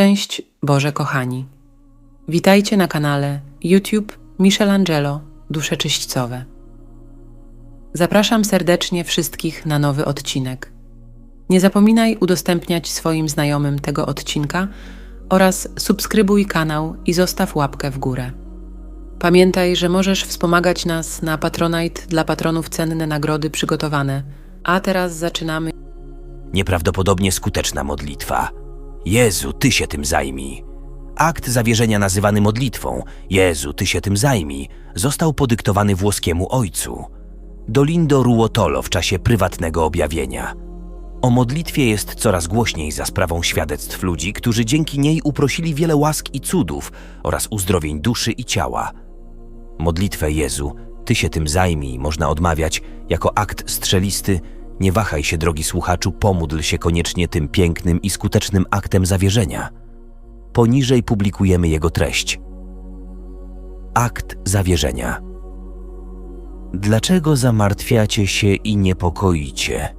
Szczęść Boże kochani. Witajcie na kanale YouTube Michelangelo Dusze Czyśćcowe. Zapraszam serdecznie wszystkich na nowy odcinek. Nie zapominaj udostępniać swoim znajomym tego odcinka oraz subskrybuj kanał i zostaw łapkę w górę. Pamiętaj, że możesz wspomagać nas na Patronite dla patronów cenne nagrody przygotowane. A teraz zaczynamy. Nieprawdopodobnie skuteczna modlitwa. Jezu, Ty się tym zajmij. Akt zawierzenia nazywany modlitwą, Jezu, Ty się tym zajmij, został podyktowany włoskiemu ojcu. Dolindo Ruotolo w czasie prywatnego objawienia. O modlitwie jest coraz głośniej za sprawą świadectw ludzi, którzy dzięki niej uprosili wiele łask i cudów oraz uzdrowień duszy i ciała. Modlitwę Jezu, Ty się tym zajmij, można odmawiać jako akt strzelisty. Nie wahaj się, drogi słuchaczu, pomódl się koniecznie tym pięknym i skutecznym aktem zawierzenia. Poniżej publikujemy jego treść. Akt zawierzenia. Dlaczego zamartwiacie się i niepokoicie?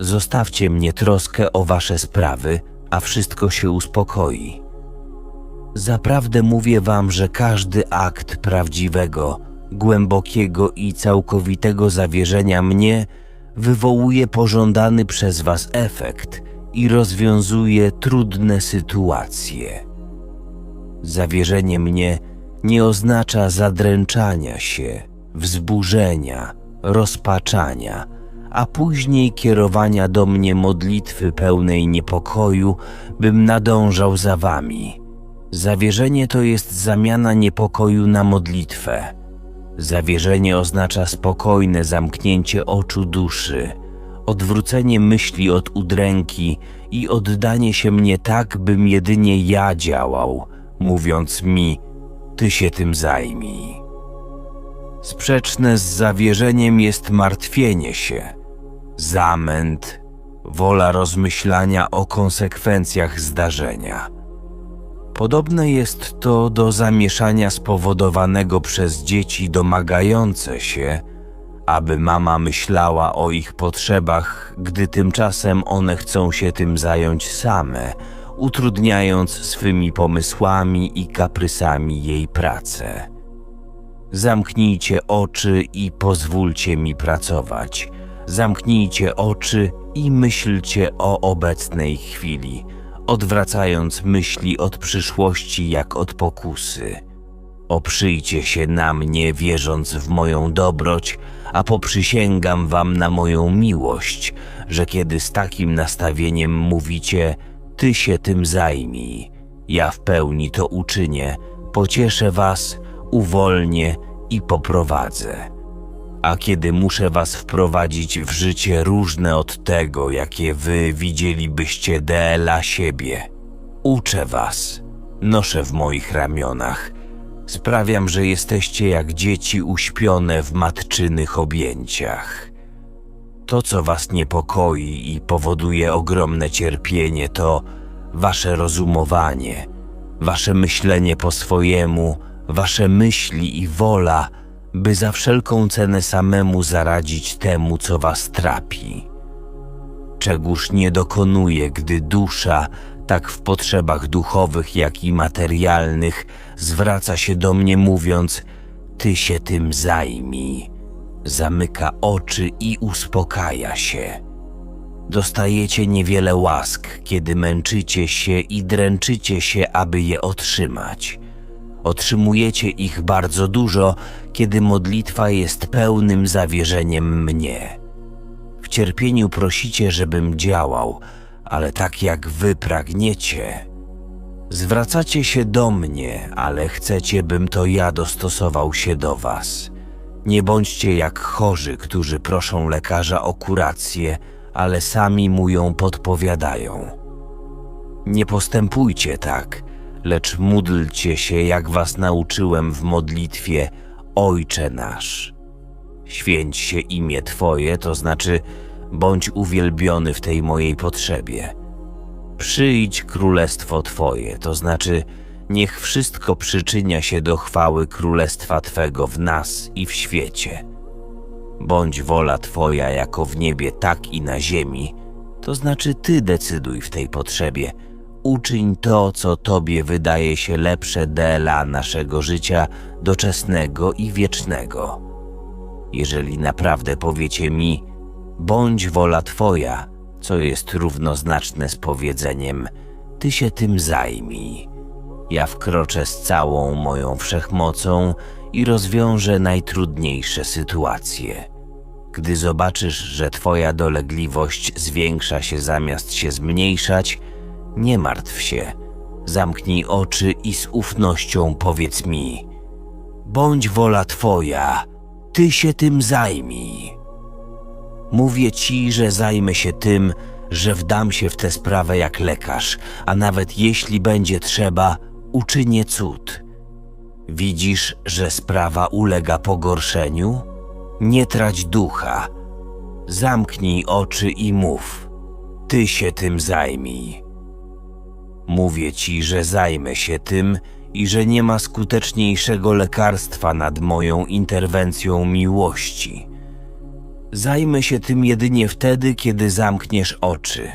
Zostawcie mnie troskę o wasze sprawy, a wszystko się uspokoi. Zaprawdę mówię wam, że każdy akt prawdziwego, głębokiego i całkowitego zawierzenia mnie wywołuje pożądany przez was efekt i rozwiązuje trudne sytuacje. Zawierzenie mnie nie oznacza zadręczania się, wzburzenia, rozpaczania, a później kierowania do mnie modlitwy pełnej niepokoju, bym nadążał za wami. Zawierzenie to jest zamiana niepokoju na modlitwę. Zawierzenie oznacza spokojne zamknięcie oczu duszy, odwrócenie myśli od udręki i oddanie się mnie tak, bym jedynie ja działał, mówiąc mi: Ty się tym zajmij. Sprzeczne z zawierzeniem jest martwienie się, zamęt, wola rozmyślania o konsekwencjach zdarzenia. Podobne jest to do zamieszania spowodowanego przez dzieci domagające się, aby mama myślała o ich potrzebach, gdy tymczasem one chcą się tym zająć same, utrudniając swymi pomysłami i kaprysami jej pracę. Zamknijcie oczy i pozwólcie mi pracować. Zamknijcie oczy i myślcie o obecnej chwili, odwracając myśli od przyszłości jak od pokusy. Oprzyjcie się na mnie, wierząc w moją dobroć, a poprzysięgam wam na moją miłość, że kiedy z takim nastawieniem mówicie, ty się tym zajmij, ja w pełni to uczynię, pocieszę was, uwolnię i poprowadzę. A kiedy muszę was wprowadzić w życie różne od tego, jakie wy widzielibyście dla siebie, uczę was, noszę w moich ramionach, sprawiam, że jesteście jak dzieci uśpione w matczynych objęciach. To, co was niepokoi i powoduje ogromne cierpienie, to wasze rozumowanie, wasze myślenie po swojemu, wasze myśli i wola, by za wszelką cenę samemu zaradzić temu, co was trapi. Czegóż nie dokonuje, gdy dusza, tak w potrzebach duchowych, jak i materialnych, zwraca się do mnie mówiąc: Ty się tym zajmij. Zamyka oczy i uspokaja się. Dostajecie niewiele łask, kiedy męczycie się i dręczycie się, aby je otrzymać. Otrzymujecie ich bardzo dużo, kiedy modlitwa jest pełnym zawierzeniem mnie. W cierpieniu prosicie, żebym działał, ale tak jak wy pragniecie. Zwracacie się do mnie, ale chcecie, bym to ja dostosował się do was. Nie bądźcie jak chorzy, którzy proszą lekarza o kurację, ale sami mu ją podpowiadają. Nie postępujcie tak, lecz módlcie się, jak was nauczyłem w modlitwie Ojcze nasz. Święć się imię Twoje, to znaczy bądź uwielbiony w tej mojej potrzebie. Przyjdź królestwo Twoje, to znaczy niech wszystko przyczynia się do chwały królestwa Twego w nas i w świecie. Bądź wola Twoja jako w niebie, tak i na ziemi, to znaczy Ty decyduj w tej potrzebie. Uczyń to, co Tobie wydaje się lepsze dla naszego życia doczesnego i wiecznego. Jeżeli naprawdę powiecie mi, bądź wola Twoja, co jest równoznaczne z powiedzeniem, Ty się tym zajmij. Ja wkroczę z całą moją wszechmocą i rozwiążę najtrudniejsze sytuacje. Gdy zobaczysz, że Twoja dolegliwość zwiększa się zamiast się zmniejszać, nie martw się. Zamknij oczy i z ufnością powiedz mi: Bądź wola Twoja, Ty się tym zajmij. Mówię Ci, że zajmę się tym, że wdam się w tę sprawę jak lekarz, a nawet jeśli będzie trzeba, uczynię cud. Widzisz, że sprawa ulega pogorszeniu? Nie trać ducha. Zamknij oczy i mów. Ty się tym zajmij. Mówię ci, że zajmę się tym i że nie ma skuteczniejszego lekarstwa nad moją interwencją miłości. Zajmę się tym jedynie wtedy, kiedy zamkniesz oczy.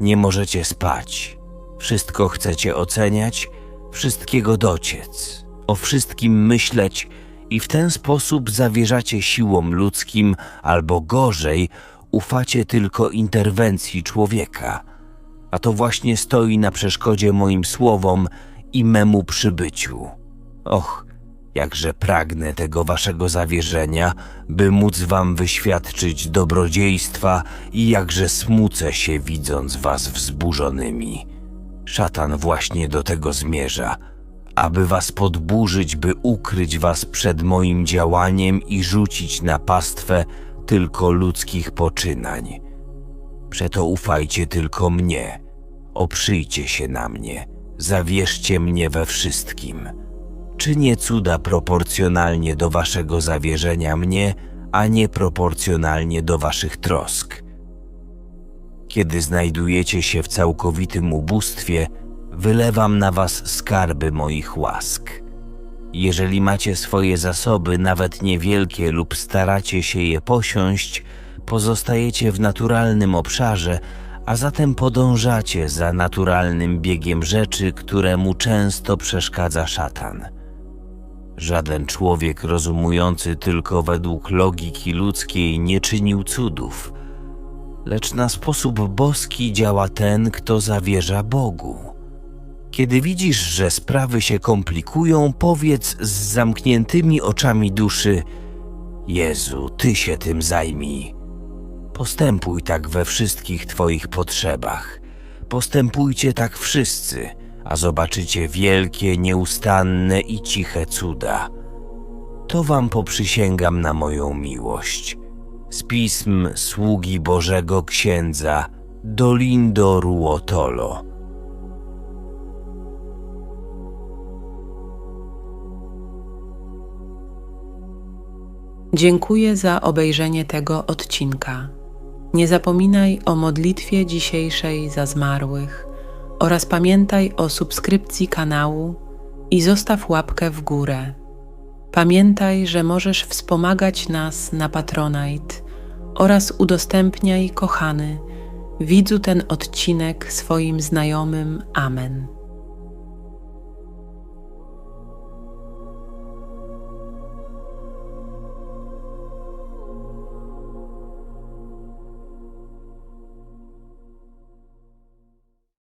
Nie możecie spać. Wszystko chcecie oceniać, wszystkiego dociec, o wszystkim myśleć i w ten sposób zawierzacie siłom ludzkim, albo gorzej, ufacie tylko interwencji człowieka. A to właśnie stoi na przeszkodzie moim słowom i memu przybyciu. Och, jakże pragnę tego waszego zawierzenia, by móc wam wyświadczyć dobrodziejstwa i jakże smucę się widząc was wzburzonymi. Szatan właśnie do tego zmierza, aby was podburzyć, by ukryć was przed moim działaniem i rzucić na pastwę tylko ludzkich poczynań. Przeto ufajcie tylko mnie, oprzyjcie się na mnie, zawierzcie mnie we wszystkim. Czynię cuda proporcjonalnie do waszego zawierzenia mnie, a nie proporcjonalnie do waszych trosk. Kiedy znajdujecie się w całkowitym ubóstwie, wylewam na was skarby moich łask. Jeżeli macie swoje zasoby, nawet niewielkie, lub staracie się je posiąść, pozostajecie w naturalnym obszarze, a zatem podążacie za naturalnym biegiem rzeczy, któremu często przeszkadza szatan. Żaden człowiek rozumujący tylko według logiki ludzkiej nie czynił cudów, lecz na sposób boski działa ten, kto zawierza Bogu. Kiedy widzisz, że sprawy się komplikują, powiedz z zamkniętymi oczami duszy: Jezu, ty się tym zajmij. Postępuj tak we wszystkich Twoich potrzebach. Postępujcie tak wszyscy, a zobaczycie wielkie, nieustanne i ciche cuda. To Wam poprzysięgam na moją miłość. Z pism sługi Bożego Księdza Dolindo Ruotolo. Dziękuję za obejrzenie tego odcinka. Nie zapominaj o modlitwie dzisiejszej za zmarłych oraz pamiętaj o subskrypcji kanału i zostaw łapkę w górę. Pamiętaj, że możesz wspomagać nas na Patronite oraz udostępniaj, kochany, widzu ten odcinek swoim znajomym. Amen.